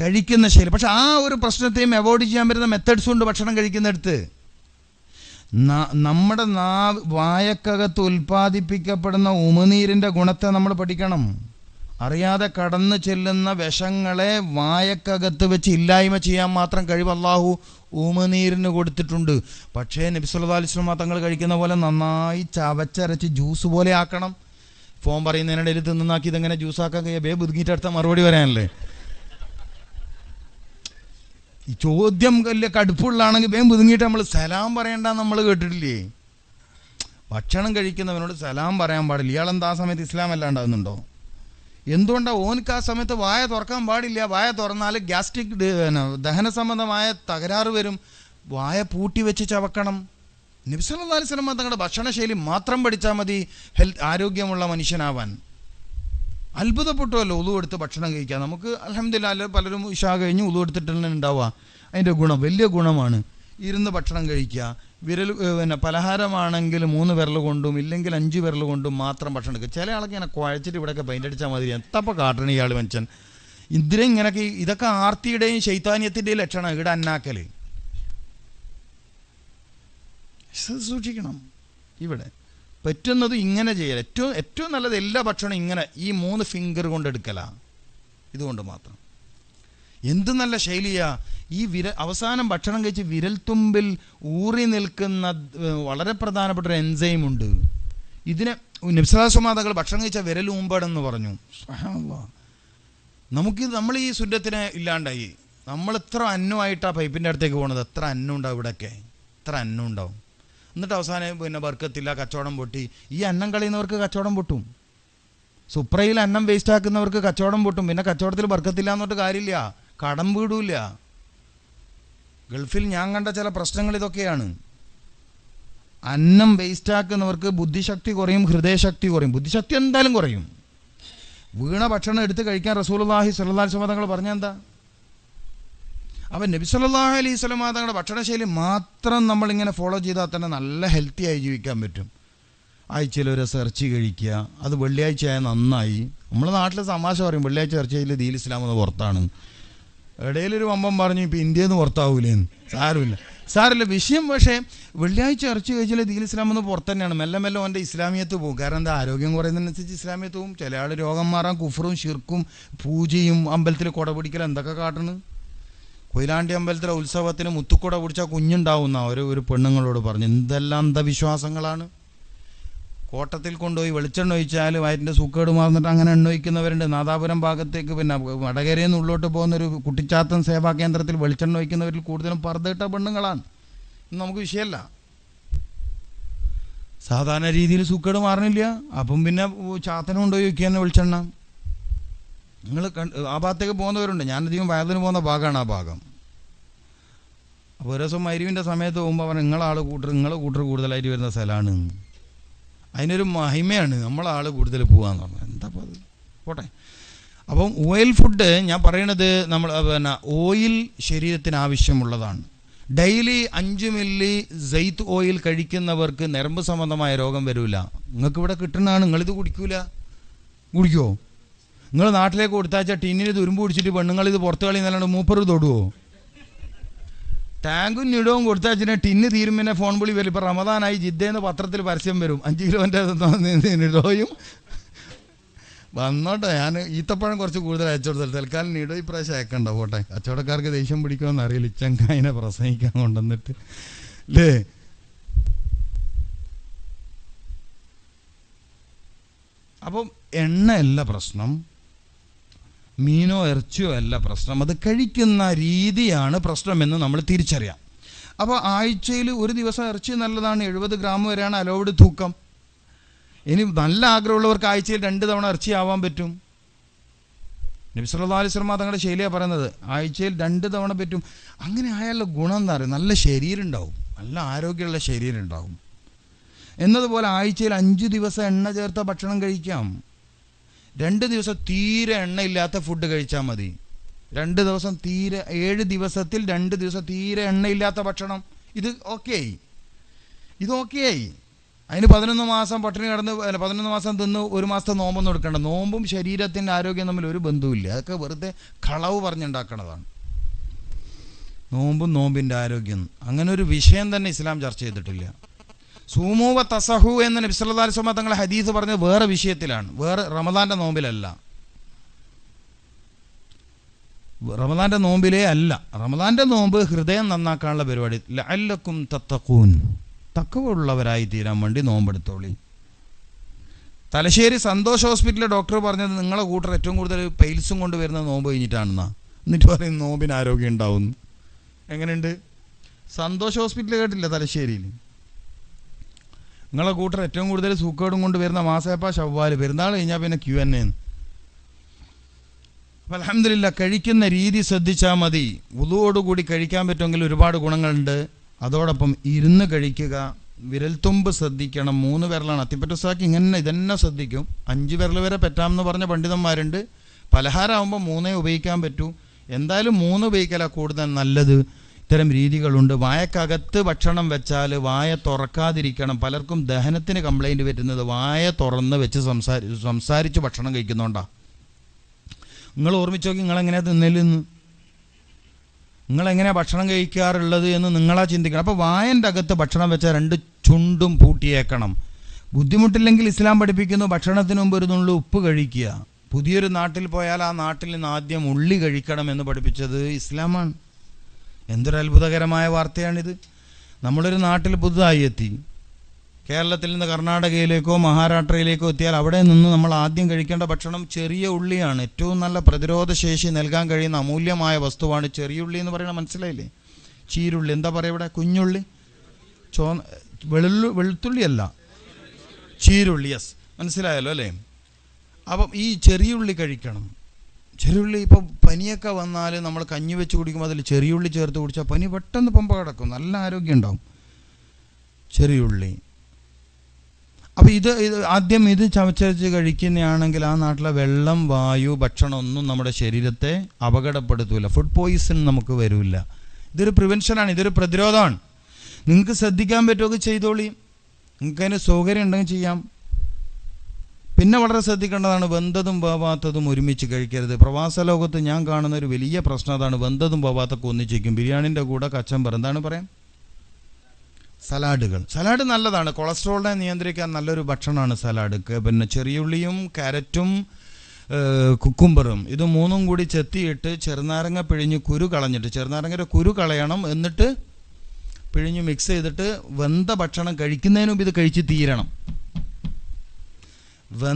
കഴിക്കുന്ന ശൈലി. പക്ഷെ ആ ഒരു പ്രശ്നത്തെയും അവോയ്ഡ് ചെയ്യാൻ പറ്റുന്ന മെത്തേഡ്സും ഉണ്ട് ഭക്ഷണം കഴിക്കുന്നിടത്ത് നമ്മുടെ നാ വായക്കകത്ത് ഉൽപ്പാദിപ്പിക്കപ്പെടുന്ന ഉമിനീരിന്റെ ഗുണത്തെ നമ്മൾ പഠിക്കണം. അറിയാതെ കടന്നു ചെല്ലുന്ന വിഷങ്ങളെ വായക്കകത്ത് വെച്ച് ഇല്ലായ്മ ചെയ്യാൻ മാത്രം കഴിവ് അള്ളാഹു ഉമിനീരിന് കൊടുത്തിട്ടുണ്ട്. പക്ഷേ നബിസുല്ലാ അലിസ്ലാം തങ്ങൾ കഴിക്കുന്ന പോലെ നന്നായി ചവച്ചരച്ച് ജ്യൂസ് പോലെ ആക്കണം. ഫോൺ പറയുന്നതിനിടയിൽ തിന്നാക്കി ഇതെങ്ങനെ ജ്യൂസാക്കാൻ കഴിയാ? ബേ ബുദ്ധിമുട്ടടുത്ത മറുപടി പറയാനല്ലേ? ഈ ചോദ്യം വലിയ കടുപ്പുള്ളാണെങ്കിൽ വേഗം പുതുങ്ങിയിട്ട് നമ്മൾ സലാം പറയണ്ട നമ്മൾ കേട്ടിട്ടില്ലേ? ഭക്ഷണം കഴിക്കുന്നവനോട് സലാം പറയാൻ പാടില്ല. ഇയാളെന്താ ആ സമയത്ത് ഇസ്ലാം അല്ലാണ്ടാകുന്നുണ്ടോ എന്തുകൊണ്ടാണ് ഓനക്ക് ആ സമയത്ത് വായ തുറക്കാൻ പാടില്ല? വായ തുറന്നാൽ ഗ്യാസ്ട്രിക് ദഹന സംബന്ധമായ തകരാറ് വരും. വായ പൂട്ടി വെച്ച് ചവക്കണം. നിബ്സലി സ്വലമ തങ്ങളുടെ ഭക്ഷണശൈലി മാത്രം പഠിച്ചാൽ മതി ഹെൽത്ത് ആരോഗ്യമുള്ള മനുഷ്യനാവാൻ. അത്ഭുതപ്പെട്ടുമല്ലോ ഉളു എടുത്ത് ഭക്ഷണം കഴിക്കാം നമുക്ക് അലഹമില്ല പലരും ഇഷാ കഴിഞ്ഞ് ഉളു എടുത്തിട്ട് ഉണ്ടാവുക. അതിന്റെ ഗുണം വലിയ ഗുണമാണ് ഇരുന്ന് ഭക്ഷണം കഴിക്കുക. വിരൽ പിന്നെ പലഹാരമാണെങ്കിൽ മൂന്ന് വിരൽ കൊണ്ടും ഇല്ലെങ്കിൽ അഞ്ച് വിരൽ കൊണ്ടും മാത്രം ഭക്ഷണം എടുക്കുക. ചില ആളൊക്കെ ഇങ്ങനെ കുഴച്ചിട്ട് ഇവിടെയൊക്കെ പെയിന്റ് അടിച്ചാൽ മതി. എത്തപ്പോൾ കാട്ടണ ഇയാൾ മനുഷ്യൻ. ഇതിനെ ഇങ്ങനെയൊക്കെ ഇതൊക്കെ ആർത്തിയുടെയും ശൈത്താന്യത്തിന്റെയും ലക്ഷണം ഇവിടെ അന്നാക്കൽ സൂക്ഷിക്കണം. ഇവിടെ പറ്റുന്നത് ഇങ്ങനെ ചെയ്യൽ ഏറ്റവും ഏറ്റവും നല്ലത് എല്ലാ ഭക്ഷണവും ഇങ്ങനെ ഈ മൂന്ന് ഫിംഗർ കൊണ്ട് എടുക്കലാണ് ഇതുകൊണ്ട് മാത്രം. എന്ത് നല്ല ശൈലിയാ. ഈ വിര അവസാനം ഭക്ഷണം കഴിച്ച് വിരൽത്തുമ്പിൽ ഊറി നിൽക്കുന്ന വളരെ പ്രധാനപ്പെട്ട ഒരു എൻസൈം ഉണ്ട്. ഇതിനെ നിബ്സലാസുമാതകൾ ഭക്ഷണം കഴിച്ച വിരൽ ഊമ്പടെന്ന് പറഞ്ഞു. നമുക്ക് നമ്മൾ ഈ സുരത്തിന് ഇല്ലാണ്ടായി. നമ്മൾ എത്ര അന്നമായിട്ടാണ് പൈപ്പിന്റെ അടുത്തേക്ക് പോകുന്നത് എത്ര അന്നം ഉണ്ടാവും ഇവിടെയൊക്കെ എത്ര അന്നം ഉണ്ടാവും എന്നിട്ട് അവസാനം പിന്നെ വർക്കത്തില്ല കച്ചവടം പൊട്ടി. ഈ അന്നം കളയുന്നവർക്ക് കച്ചവടം പൊട്ടും. സുപ്രയിൽ അന്നം വേസ്റ്റ് ആക്കുന്നവർക്ക് കച്ചവടം പൊട്ടും. പിന്നെ കച്ചവടത്തിൽ വർക്കത്തില്ല എന്നിട്ട് കാര്യമില്ല. കടം വീടൂല ഗൾഫിൽ ഞാൻ കണ്ട ചില പ്രശ്നങ്ങൾ ഇതൊക്കെയാണ്. അന്നം വേസ്റ്റ് ആക്കുന്നവർക്ക് ബുദ്ധിശക്തി കുറയും ഹൃദയശക്തി കുറയും. ബുദ്ധിശക്തി എന്തായാലും കുറയും. വീണ ഭക്ഷണം എടുത്ത് കഴിക്കാൻ റസൂലുള്ളാഹി സ്വല്ലല്ലാഹി അലൈഹി വസല്ലം തങ്ങൾ പറഞ്ഞെന്താ അപ്പം നബി സല്ലല്ലാഹു അലൈഹി സ്വലം തങ്ങളുടെ ഭക്ഷണശൈലി മാത്രം നമ്മളിങ്ങനെ ഫോളോ ചെയ്താൽ തന്നെ നല്ല ഹെൽത്തി ആയി ജീവിക്കാൻ പറ്റും. ആഴ്ചയിൽ ഒരു ഇറച്ചി കഴിക്കുക അത് വെള്ളിയാഴ്ച ആയാൽ നന്നായി. നമ്മളെ നാട്ടിൽ തമാശ പറയും വെള്ളിയാഴ്ച ഇറച്ചിയിൽ ദീൽ ഇസ്ലാം എന്ന് പുറത്താണ്. ഇടയിലൊരു വമ്പം പറഞ്ഞു ഇപ്പം ഇന്ത്യയിൽ നിന്ന് പുറത്താവൂലേന്ന് സാരമില്ല. സാരമില്ല. വിഷയം പക്ഷേ വെള്ളിയാഴ്ച ഇറച്ചി കഴിച്ചാൽ ദീൽ ഇസ്ലാം എന്ന് പുറത്ത് തന്നെയാണ്. മെല്ലെ മെല്ലെ അവന്റെ ഇസ്ലാമിയത്ത് പോകും. കാരണം എന്താ? ആരോഗ്യം കുറയുന്നതിനനുസരിച്ച് ഇസ്ലാമിയത്ത് പോകും. ചില ആൾ രോഗം മാറാൻ കുഫറും ഷിർക്കും പൂജയും അമ്പലത്തിൽ കുട പിടിക്കൽ എന്തൊക്കെ കാട്ടണ്? കൊയിലാണ്ടി അമ്പലത്തിലെ ഉത്സവത്തിന് മുത്തുക്കുട പിടിച്ചാൽ കുഞ്ഞുണ്ടാവുന്ന ഒരു ഒരു പെണ്ണുങ്ങളോട് പറഞ്ഞു എന്തെല്ലാം അന്ധവിശ്വാസങ്ങളാണ്. കോട്ടത്തിൽ കൊണ്ടുപോയി വെളിച്ചെണ്ണ ഒഴിച്ചാൽ വയറ്റിന്റെ സുക്കേട് മാറുന്നിട്ട് അങ്ങനെ എണ്ണ ഒഴിക്കുന്നവരുണ്ട്. നാദാപുരം ഭാഗത്തേക്ക് പിന്നെ വടകരയിൽ നിന്ന് ഉള്ളോട്ട് പോകുന്ന ഒരു കുട്ടിച്ചാത്തൻ സേവാ കേന്ദ്രത്തിൽ വെളിച്ചെണ്ണ ഒഴിക്കുന്നവരിൽ കൂടുതലും പർദ്ദയിട്ട പെണ്ണുങ്ങളാണ്. ഇന്ന് നമുക്ക് വിഷയമല്ല. സാധാരണ രീതിയിൽ സുക്കേട് മാറണില്ല. അപ്പം പിന്നെ ചാത്തനം കൊണ്ടുപോയി വയ്ക്കുക തന്നെ വെളിച്ചെണ്ണ. നിങ്ങൾ ആ ഭാഗത്തേക്ക് പോകുന്നവരുണ്ട്. ഞാനധികം വയതിന് പോകുന്ന ഭാഗമാണ് ആ ഭാഗം. അപ്പോൾ ഒരു ദിവസം മരുവിന്റെ സമയത്ത് പോകുമ്പോൾ അവർ നിങ്ങളാൾ കൂട്ടർ നിങ്ങൾ കൂട്ടർ കൂടുതലായിട്ട് വരുന്ന സ്ഥലമാണ് അതിനൊരു മഹിമയാണ് നമ്മളാൾ കൂടുതൽ പോകാന്ന് പറഞ്ഞത്. എന്താ അപ്പോൾ അത്? പോട്ടെ. അപ്പം ഓയിൽ ഫുഡ് ഞാൻ പറയണത് നമ്മൾ പിന്നെ ഓയിൽ ശരീരത്തിന് ആവശ്യമുള്ളതാണ്. ഡെയിലി അഞ്ച് മില്ലി ജെയ്ത്ത് ഓയിൽ കഴിക്കുന്നവർക്ക് നരമ്പ് സംബന്ധമായ രോഗം വരില്ല നിങ്ങൾക്ക് ഇവിടെ കിട്ടുന്നതാണ് നിങ്ങളിത് കുടിക്കൂല. കുടിക്കുമോ നിങ്ങൾ നാട്ടിലേക്ക് കൊടുത്താച്ച ടിന്നിന് തുരുമ്പ് പിടിച്ചിട്ട് പെണ്ണുങ്ങൾ ഇത് പുറത്ത് കളി കളയുന്നല്ലാണ്ട് മൂപ്പർ തൊടുവോ? ടാങ്കും നിടവും കൊടുത്താച്ചിനെ ടിന്ന് തീരും പിന്നെ ഫോൺ വിളി വരും. ഇപ്പം റമദാനായി ജിദ്ദേന്ന് പത്രത്തിൽ പരസ്യം വരും. അഞ്ച് കിലോന്റെ നിടോയും. വന്നോട്ടെ ഞാൻ ഈത്തപ്പഴം കുറച്ച് കൂടുതൽ അയച്ചു തൽക്കാലം നിടോ ഇപ്രാവശ്യം അയക്കണ്ട പോട്ടെ. കച്ചവടക്കാർക്ക് ദേഷ്യം പിടിക്കുമെന്ന് അറിയില്ല. ഇച്ചങ്കായനെ പ്രസംഗിക്കാൻ കൊണ്ടുവന്നിട്ട്. അല്ലേ അപ്പം എണ്ണയല്ല പ്രശ്നം. മീനോ ഇറച്ചിയോ അല്ല പ്രശ്നം. അത് കഴിക്കുന്ന രീതിയാണ് പ്രശ്നമെന്ന് നമ്മൾ തിരിച്ചറിയാം. അപ്പോൾ ആഴ്ചയിൽ ഒരു ദിവസം ഇറച്ചി നല്ലതാണ് എഴുപത് ഗ്രാം വരെയാണ് അലോവ്ഡ് തൂക്കം. ഇനി നല്ല ആഗ്രഹമുള്ളവർക്ക് ആഴ്ചയിൽ രണ്ട് തവണ ഇറച്ചി ആവാൻ പറ്റും. നബിസ്വല്ലാ വസല്ലം തങ്ങളുടെ ശൈലിയാണ് പറയുന്നത് ആഴ്ചയിൽ രണ്ട് തവണ പറ്റും. അങ്ങനെ ആയാലുള്ള ഗുണം എന്താ പറയുക നല്ല ശരീരം ഉണ്ടാവും നല്ല ആരോഗ്യമുള്ള ശരീരം ഉണ്ടാവും. എന്നതുപോലെ ആഴ്ചയിൽ അഞ്ച് ദിവസം എണ്ണ ചേർത്ത ഭക്ഷണം കഴിക്കാം. രണ്ട് ദിവസം തീരെ എണ്ണയില്ലാത്ത ഫുഡ് കഴിച്ചാൽ മതി. രണ്ട് ദിവസം തീരെ ഏഴ് ദിവസത്തിൽ രണ്ട് ദിവസം തീരെ എണ്ണയില്ലാത്ത ഭക്ഷണം. ഇത് ഓക്കെ ആയി ഇത് ആയി അതിന് പതിനൊന്ന് മാസം പട്ടിണി കിടന്ന് അല്ല പതിനൊന്ന് മാസം തിന്ന് ഒരു മാസത്തെ നോമ്പൊന്നും എടുക്കണ്ട. നോമ്പും ശരീരത്തിന്റെ ആരോഗ്യം തമ്മിൽ ഒരു ബന്ധവുമില്ല. അതൊക്കെ വെറുതെ കളവ് പറഞ്ഞുണ്ടാക്കണതാണ്. നോമ്പും നോമ്പിന്റെ ആരോഗ്യം. അങ്ങനെ ഒരു വിഷയം തന്നെ ഇസ്ലാം ചർച്ച ചെയ്തിട്ടില്ല. സൂമൂവ തസഹു എന്ന നബിസ്വല്ലാസ്വമ തങ്ങളെ ഹദീസ് പറഞ്ഞത് വേറെ വിഷയത്തിലാണ്. വേറെ റമദാന്റെ നോമ്പിലല്ല. റമദാന്റെ നോമ്പിലേ അല്ല. റമദാന്റെ നോമ്പ് ഹൃദയം നന്നാക്കാനുള്ള പരിപാടി. ലഅല്ലക്കും തത്തക്കൂൻ തക്കവുള്ളവരായി തീരാൻ വേണ്ടി നോമ്പെടുത്തോളി. തലശ്ശേരി സന്തോഷ് ഹോസ്പിറ്റലിലെ ഡോക്ടർ പറഞ്ഞത് നിങ്ങളെ കൂട്ടർ ഏറ്റവും കൂടുതൽ പെയിൽസും കൊണ്ട് വരുന്ന നോമ്പ് കഴിഞ്ഞിട്ടാണെന്നാ. എന്നിട്ട് പറയും നോമ്പിന് ആരോഗ്യം ഉണ്ടാവും എങ്ങനെയുണ്ട്? സന്തോഷ് ഹോസ്പിറ്റൽ കേട്ടില്ല തലശ്ശേരിയിൽ? നിങ്ങളെ കൂട്ടർ ഏറ്റവും കൂടുതൽ സൂക്കേടും കൊണ്ട് വരുന്ന മാസേപ്പ ശവ്വാൽ. പെരുന്നാൾ കഴിഞ്ഞാൽ പിന്നെ ക്യു എൻ എ അപ്പം അലഹമില്ല കഴിക്കുന്ന രീതി ശ്രദ്ധിച്ചാൽ മതി. ഉതുവോടുകൂടി കഴിക്കാൻ പറ്റുമെങ്കിൽ ഒരുപാട് ഗുണങ്ങളുണ്ട്. അതോടൊപ്പം ഇരുന്ന് കഴിക്കുക വിരൽത്തുമ്പ് ശ്രദ്ധിക്കണം. മൂന്ന് വിരലാണ്. അത്തിപ്പറ്റുസാക്കി ഇങ്ങനെ ഇതന്നെ ശ്രദ്ധിക്കും. അഞ്ച് വിരൽ വരെ പറ്റാമെന്ന് പറഞ്ഞ പണ്ഡിതന്മാരുണ്ട്. പലഹാരമാകുമ്പോൾ മൂന്നേ ഉപയോഗിക്കാൻ പറ്റൂ. എന്തായാലും മൂന്ന് ഉപയോഗിക്കലാണ് കൂടുതൽ നല്ലത്. ഇത്തരം രീതികളുണ്ട്. വായക്കകത്ത് ഭക്ഷണം വെച്ചാൽ വായ തുറക്കാതിരിക്കണം. പലർക്കും ദഹനത്തിന് കംപ്ലൈന്റ് വരുന്നത് വായ തുറന്ന് വെച്ച് സംസാരി സംസാരിച്ച് ഭക്ഷണം കഴിക്കുന്നതുകൊണ്ടാണ് നിങ്ങൾ ഓർമ്മിച്ച് നോക്കി നിങ്ങളെങ്ങനെയാ തിന്നലെന്ന് നിങ്ങളെങ്ങനെയാ ഭക്ഷണം കഴിക്കാറുള്ളത് എന്ന് നിങ്ങളാ ചിന്തിക്കണം. അപ്പോൾ വായന്റെ അകത്ത് ഭക്ഷണം വെച്ചാൽ രണ്ട് ചുണ്ടും പൂട്ടിയേക്കണം. ബുദ്ധിമുട്ടില്ലെങ്കിൽ ഇസ്ലാം പഠിപ്പിക്കുന്നു ഭക്ഷണത്തിന് മുമ്പ് ഒരു നുള്ളു ഉപ്പ് കഴിക്കുക. പുതിയൊരു നാട്ടിൽ പോയാൽ ആ നാട്ടിൽ നിന്ന് ആദ്യം ഉള്ളി കഴിക്കണം എന്ന് പഠിപ്പിച്ചത് ഇസ്ലാമാണ്. എന്തൊരു അത്ഭുതകരമായ വാർത്തയാണിത്. നമ്മളൊരു നാട്ടിൽ പുതുതായി എത്തി. കേരളത്തിൽ നിന്ന് കർണാടകയിലേക്കോ മഹാരാഷ്ട്രയിലേക്കോ എത്തിയാൽ അവിടെ നിന്ന് നമ്മൾ ആദ്യം കഴിക്കേണ്ട ഭക്ഷണം ചെറിയ ഉള്ളിയാണ്. ഏറ്റവും നല്ല പ്രതിരോധ ശേഷി നൽകാൻ കഴിയുന്ന അമൂല്യമായ വസ്തുവാണ് ചെറിയ ഉള്ളി എന്ന് പറയുന്നത്. മനസ്സിലായില്ലേ? ചീരുള്ളി. എന്താ പറയുക ഇവിടെ? കുഞ്ഞുള്ളി? ചോ വെളുള്ളു വെളുത്തുള്ളിയല്ല. ചീരുള്ളി യെസ് മനസ്സിലായല്ലോ അല്ലേ? അപ്പം ഈ ചെറിയ ഉള്ളി കഴിക്കണം. ചെറിയുള്ളി ഇപ്പം പനിയൊക്കെ വന്നാൽ നമ്മൾ കഞ്ഞി വെച്ച് കുടിക്കുമ്പോൾ അതിൽ ചെറിയുള്ളി ചേർത്ത് കുടിച്ചാൽ പനി പെട്ടെന്ന് പമ്പ കിടക്കും. നല്ല ആരോഗ്യം ഉണ്ടാവും. ചെറിയുള്ളി. അപ്പം ഇത് ഇത് ആദ്യം ഇത് ചവച്ചരച്ച് കഴിക്കുന്നതാണെങ്കിൽ ആ നാട്ടിലെ വെള്ളം വായു ഭക്ഷണം ഒന്നും നമ്മുടെ ശരീരത്തെ അപകടപ്പെടുത്തൂല. ഫുഡ് പോയിസൺ നമുക്ക് വരില്ല ഇതൊരു പ്രിവെൻഷനാണ്. ഇതൊരു പ്രതിരോധമാണ്. നിങ്ങൾക്ക് ശ്രദ്ധിക്കാൻ പറ്റുമൊക്കെ ചെയ്തോളി. നിങ്ങൾക്ക് അതിന് സൗകര്യം ഉണ്ടെങ്കിൽ ചെയ്യാം. പിന്നെ വളരെ ശ്രദ്ധിക്കേണ്ടതാണ് വെന്തതും വേവാത്തതും ഒരുമിച്ച് കഴിക്കരുത്. പ്രവാസ ലോകത്ത് ഞാൻ കാണുന്ന ഒരു വലിയ പ്രശ്നം അതാണ് വെന്തതും വേവാത്തൊക്കെ ഒന്നിച്ചിരിക്കും ബിരിയാണിന്റെ കൂടെ കച്ചമ്പർ എന്താണ് പറയാം? സലാഡുകൾ. സലാഡ് നല്ലതാണ്. കൊളസ്ട്രോളിനെ നിയന്ത്രിക്കാൻ നല്ലൊരു ഭക്ഷണമാണ് സലാഡ്. പിന്നെ ചെറിയുള്ളിയും ക്യാരറ്റും കുക്കുംബറും. ഇത് മൂന്നും കൂടി ചെത്തിയിട്ട് ചെറുനാരങ്ങ പിഴിഞ്ഞ് കുരു കളഞ്ഞിട്ട് ചെറുനാരങ്ങയുടെ കുരു കളയണം എന്നിട്ട് പിഴിഞ്ഞ് മിക്സ് ചെയ്തിട്ട് വെന്ത ഭക്ഷണം കഴിക്കുന്നതിനും ഇത് കഴിച്ച് തീരണം. വെന്ത